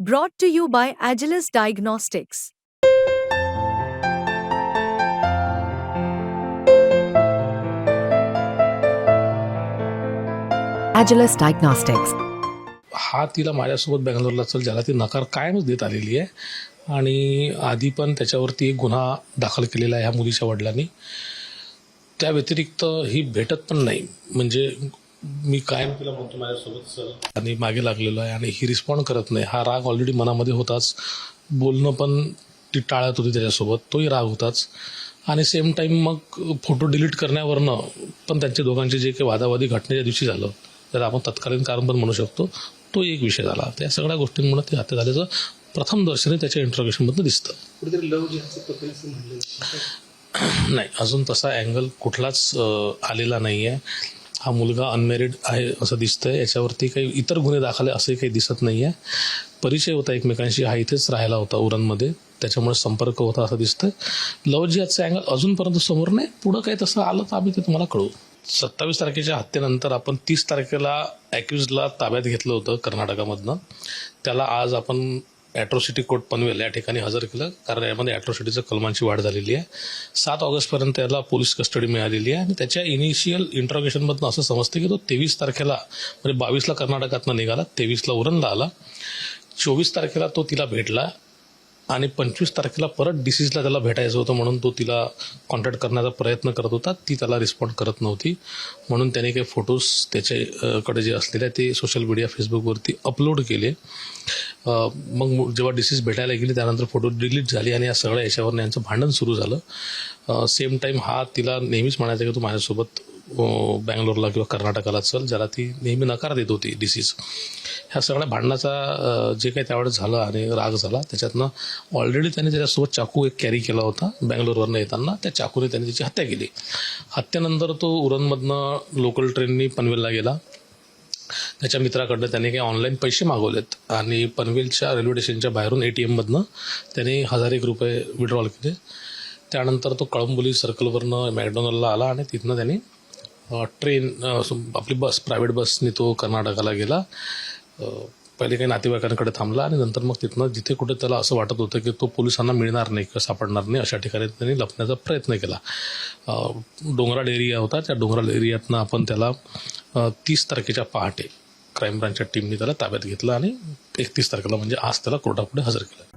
Brought to you by Agilis Diagnostics. Agilis Diagnostics. हा तिला माझ्यासोबत बँगलोरला चल ज्याला ती नकार कायमच देत आलेली आहे आणि आधी पण त्याच्यावरती एक गुन्हा दाखल केलेला आहे ह्या मुलीच्या वडिलांनी त्या व्यतिरिक्त ही भेटत पण नाही म्हणजे मी कायम तिला म्हणतो माझ्यासोबत चल आणि मागे लागलेलो आहे आणि ही रिस्पॉन्ड करत नाही. हा राग ऑलरेडी मनामध्ये होताच. बोलणं पण ती टाळत होती त्याच्यासोबत. तोही राग होताच. आणि सेम टाईम मग फोटो डिलीट करण्यावरनं पण त्यांच्या दोघांचे जे काही वादावादी घटनेच्या दिवशी झालं तर आपण तत्कालीन कारण पण म्हणू शकतो. तो एक विषय झाला. त्या सगळ्या गोष्टींमुळे ते हत्या झाल्याचं प्रथम दर्शनी त्याच्या इंट्रोगेशनमधनं दिसतं. कुठेतरी लव नाही अजून तसा अँगल कुठलाच आलेला नाही आहे हा मुलगा अनमॅरिड आहे असं दिसतंय. याच्यावरती काही इतर गुन्हे दाखल असंही काही दिसत नाही आहे परिचय होता एकमेकांशी. हा इथेच राहिला होता उरणमध्ये. त्याच्यामुळे संपर्क होता असं दिसतंय. लव जिहादचं अँगल अजूनपर्यंत समोर नाही. पुढं काही तसं आलं तर आम्ही ते तुम्हाला कळू सत्तावीस तारखेच्या हत्येनंतर आपण तीस तारखेला ॲक्युजला ताब्यात घेतलं होतं कर्नाटकामधनं. त्याला आज आपण ॲट्रॉसिटी कोर्ट पनवेल या ठिकाणी हजर केलं. कारण यामध्ये ॲट्रॉसिटीचं कलमांची वाढ झालेली आहे. सात ऑगस्टपर्यंत याला पोलीस कस्टडी मिळालेली आहे. आणि त्याच्या इनिशियल इंट्रोगेशनमधनं असं समजतं की तो तेवीस तारखेला म्हणजे बावीसला कर्नाटकातनं निघाला तेवीसला उरणला आला. चोवीस तारखेला तो तिला भेटला. आणि पंचवीस तारखेला परत डिसीजला त्याला भेटायचं होतं म्हणून तो तिला कॉन्टॅक्ट करण्याचा प्रयत्न करत होता. ती त्याला रिस्पॉन्ड करत नव्हती. म्हणून त्याने काही फोटोज त्याच्याकडे जे असलेले ते सोशल मीडिया फेसबुकवरती अपलोड केले. मग जेव्हा डिसीज भेटायला गेली त्यानंतर फोटो डिलीट झाले आणि या सगळ्या याच्यावर यांचं भांडण सुरू झालं. सेम टाईम हा तिला नेहमीच म्हणायचा की तू माझ्यासोबत बँगलोरला किंवा कर्नाटकाला चल ज्याला ती नेहमी नकार देत होती डिसीज ह्या सगळ्या भांडणाचा जे काही त्यावेळेस झालं आणि राग झाला त्याच्यातनं ऑलरेडी त्याने त्याच्यासोबत चाकू एक कॅरी केला होता बँगलोरवरनं येताना. त्या चाकूने त्याने त्याची हत्या केली. हत्येनंतर तो उरणमधनं लोकल ट्रेननी पनवेलला गेला. त्याच्या मित्राकडनं त्याने काही ऑनलाईन पैसे मागवलेत आणि पनवेलच्या रेल्वे स्टेशनच्या बाहेरून ए टी एममधनं त्याने हजार एक रुपये विड्रॉल केले. त्यानंतर तो कळंबोली सर्कलवरनं मॅकडॉनलला आला आणि तिथनं त्याने ट्रेन आपली बस प्रायव्हेट बसने तो कर्नाटकाला गेला. पहिले काही नातेवाईकांकडे थांबला आणि नंतर मग तिथनं जिथे कुठे त्याला असं वाटत होतं की तो पोलिसांना मिळणार नाही किंवा सापडणार नाही अशा ठिकाणी त्यांनी लपण्याचा प्रयत्न केला. डोंगराळ एरिया होता. त्या डोंगराळ एरियातनं आपण त्याला तीस तारखेच्या पहाटे क्राईम ब्रांचच्या टीमने त्याला ताब्यात घेतलं आणि एकतीस तारखेला म्हणजे आज त्याला कोर्टापुढे हजर केलं.